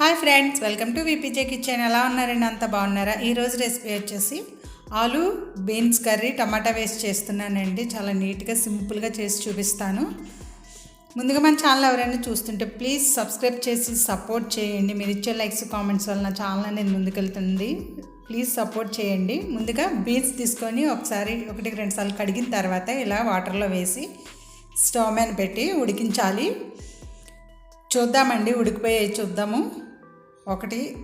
Hi friends welcome to VPJ kitchen ఎలా ఉన్నారండి? అంత బాగున్నారా? ఈరోజు రెసిపీ వచ్చేసి ఆలు బీన్స్ కర్రీ టమాటా వేసి చేస్తున్నానండి. చాలా నీట్గా సింపుల్గా చేసి చూపిస్తాను. ముందుగా మన ఛానల్ ఎవరైనా చూస్తుంటే ప్లీజ్ సబ్స్క్రైబ్ చేసి సపోర్ట్ చేయండి. మీరు ఇచ్చే లైక్స్ కామెంట్స్ వల్ల నా ఛానల్ అనేది ముందుకెళ్తుంది. ప్లీజ్ సపోర్ట్ చేయండి. ముందుగా బీన్స్ తీసుకొని ఒకసారి ఒకటికి రెండు సార్లు కడిగిన తర్వాత ఇలా వాటర్లో వేసి స్టవ్ మీద పెట్టి ఉడికించాలి. చూద్దామండి ఉడికిపోయి చూద్దాము. ఒకటి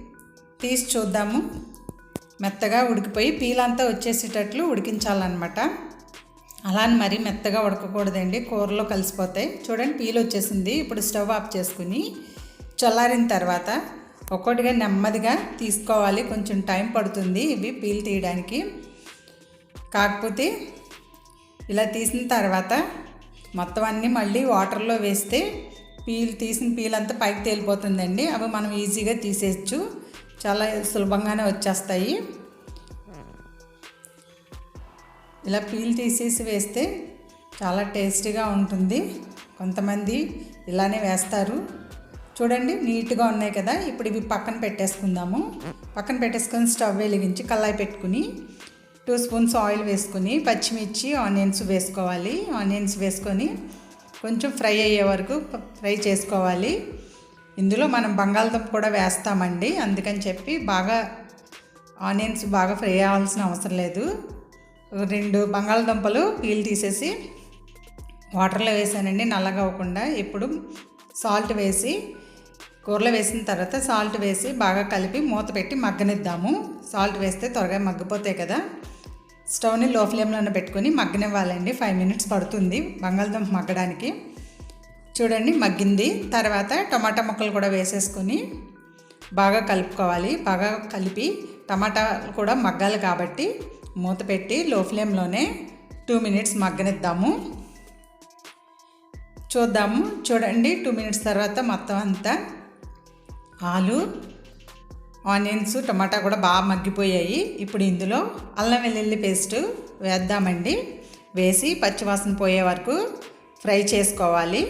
తీసి చూద్దాము. మెత్తగా ఉడికిపోయి పీలంతా వచ్చేసేటట్లు ఉడికించాలన్నమాట. అలా అని మరీ మెత్తగా ఉడకకూడదండి కూరలో కలిసిపోతాయి. చూడండి పీల్ వచ్చేసింది. ఇప్పుడు స్టవ్ ఆఫ్ చేసుకుని చల్లారిన తర్వాత ఒక్కొక్కటిగా నెమ్మదిగా తీసుకోవాలి. కొంచెం టైం పడుతుంది ఇవి పీల్ తీయడానికి. కాకపోతే ఇలా తీసిన తర్వాత మొత్తం అన్నీ మళ్ళీ వాటర్లో వేస్తే పీల్ తీసిన పీల్ అంతా పైకి తేలిపోతుందండి. అవి మనం ఈజీగా తీసేయచ్చు. చాలా సులభంగానే వచ్చేస్తాయి. ఇలా పీల్ తీసేసి వేస్తే చాలా టేస్టీగా ఉంటుంది. కొంతమంది ఇలానే వేస్తారు. చూడండి నీట్గా ఉన్నాయి కదా. ఇప్పుడు ఇవి పక్కన పెట్టేసుకుందాము. పక్కన పెట్టేసుకొని స్టవ్ వెలిగించి కల్లాయి పెట్టుకుని టూ స్పూన్స్ ఆయిల్ వేసుకుని పచ్చిమిర్చి ఆనియన్స్ వేసుకోవాలి. ఆనియన్స్ వేసుకొని కొంచెం ఫ్రై అయ్యే వరకు ఫ్రై చేసుకోవాలి. ఇందులో మనం బంగాళదుంప కూడా వేస్తామండి. అందుకని చెప్పి బాగా ఆనియన్స్ బాగా ఫ్రై అవ్వాల్సిన అవసరం లేదు. రెండు బంగాళదుంపలు పీల్ తీసేసి వాటర్లో వేసానండి. నల్లగా అవ్వకుండా ఇప్పుడు సాల్ట్ వేసి కూరలో వేసిన తర్వాత సాల్ట్ వేసి బాగా కలిపి మూత పెట్టి మగ్గనిద్దాము. సాల్ట్ వేస్తే త్వరగా మగ్గిపోతాయి కదా. స్టవ్ని లో ఫ్లేమ్లో పెట్టుకొని మగ్గనివ్వాలండి. ఫైవ్ మినిట్స్ పడుతుంది బంగాళదుంప మగ్గడానికి. చూడండి మగ్గింది. తర్వాత టమాటా ముక్కలు కూడా వేసేసుకొని బాగా కలుపుకోవాలి. బాగా కలిపి టమాటాలు కూడా మగ్గాలి కాబట్టి మూత పెట్టి లో ఫ్లేమ్లోనే టూ మినిట్స్ మగ్గనిద్దాము. చూద్దాము. చూడండి టూ మినిట్స్ తర్వాత మొత్తం అంతా ఆలు ఆనియన్స్ టమాటా కూడా బాగా మగ్గిపోయాయి. ఇప్పుడు ఇందులో అల్లం వెల్లుల్లి పేస్ట్ వేద్దామండి. వేసి పచ్చివాసన పోయే వరకు ఫ్రై చేసుకోవాలి.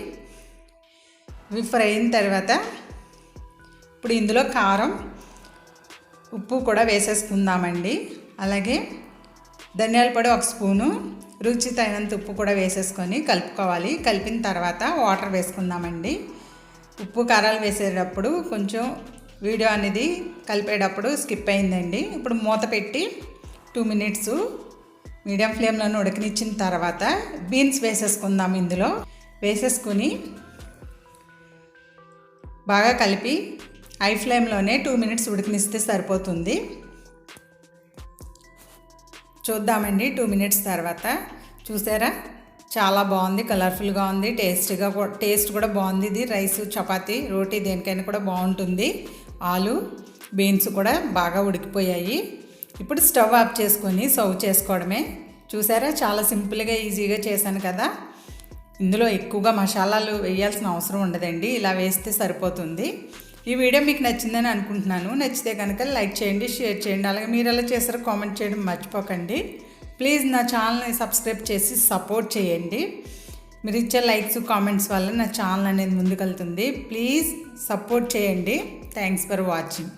ఇవి ఫ్రై అయిన తర్వాత ఇప్పుడు ఇందులో కారం ఉప్పు కూడా వేసేసుకుందామండి. అలాగే ధనియాల పొడి ఒక స్పూను రుచి తగినంత ఉప్పు కూడా వేసేసుకొని కలుపుకోవాలి. కలిపిన తర్వాత వాటర్ వేసుకుందామండి. ఉప్పు కారాలు వేసేటప్పుడు కొంచెం వీడియో అనేది కలిపేటప్పుడు స్కిప్ అయిందండి. ఇప్పుడు మూత పెట్టి టూ మినిట్స్ మీడియం ఫ్లేమ్లోనే ఉడకనిచ్చిన తర్వాత బీన్స్ వేసేసుకుందాం ఇందులో. వేసేసుకుని బాగా కలిపి హై ఫ్లేమ్లోనే టూ మినిట్స్ ఉడికినిస్తే సరిపోతుంది. చూద్దామండి టూ మినిట్స్ తర్వాత. చూసారా? చాలా బాగుంది కలర్ఫుల్గా ఉంది టేస్ట్గా టేస్ట్ కూడా బాగుంది. ఇది రైస్ చపాతీ రోటీ దేనికైనా కూడా బాగుంటుంది. ఆలు బీన్స్ కూడా బాగా ఉడికిపోయాయి. ఇప్పుడు స్టవ్ ఆఫ్ చేసుకొని సర్వ్ చేసుకోవడమే. చూసారా? చాలా సింపుల్గా ఈజీగా చేశాను కదా? ఇందులో ఎక్కువగా మసాలాలు వేయాల్సిన అవసరం ఉండదండి. ఇలా వేస్తే సరిపోతుంది. ఈ వీడియో మీకు నచ్చిందని అనుకుంటున్నాను. నచ్చితే కనుక లైక్ చేయండి షేర్ చేయండి. అలాగే మీరు ఎలా చేస్తారో కామెంట్ చేయడం మర్చిపోకండి. ప్లీజ్ నా ఛానల్ని సబ్స్క్రైబ్ చేసి సపోర్ట్ చేయండి. మీరు ఇచ్చే లైక్స్ కామెంట్స్ వల్ల నా ఛానల్ అనేది ముందుకెళ్తుంది. ప్లీజ్ సపోర్ట్ చేయండి. Thanks for watching.